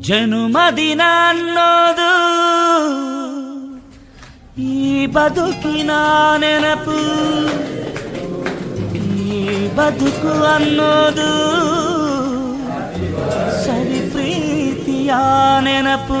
ಜನುಮದಿನ ಅನ್ನೋದು ಈ ಬದುಕಿನ ನೆನಪು ಈ ಬದುಕು ಅನ್ನೋದು ಸರಿ ಪ್ರೀತಿಯ ನೆನಪು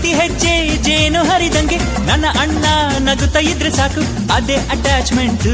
ಪ್ರತಿ ಹೆಜ್ಜೆ ಜೇನು ಹರಿದಂಗೆ ನನ್ನ ಅಣ್ಣ ನಗುತ್ತಾ ಇದ್ರೆ ಸಾಕು. ಅದೇ ಅಟ್ಯಾಚ್ಮೆಂಟ್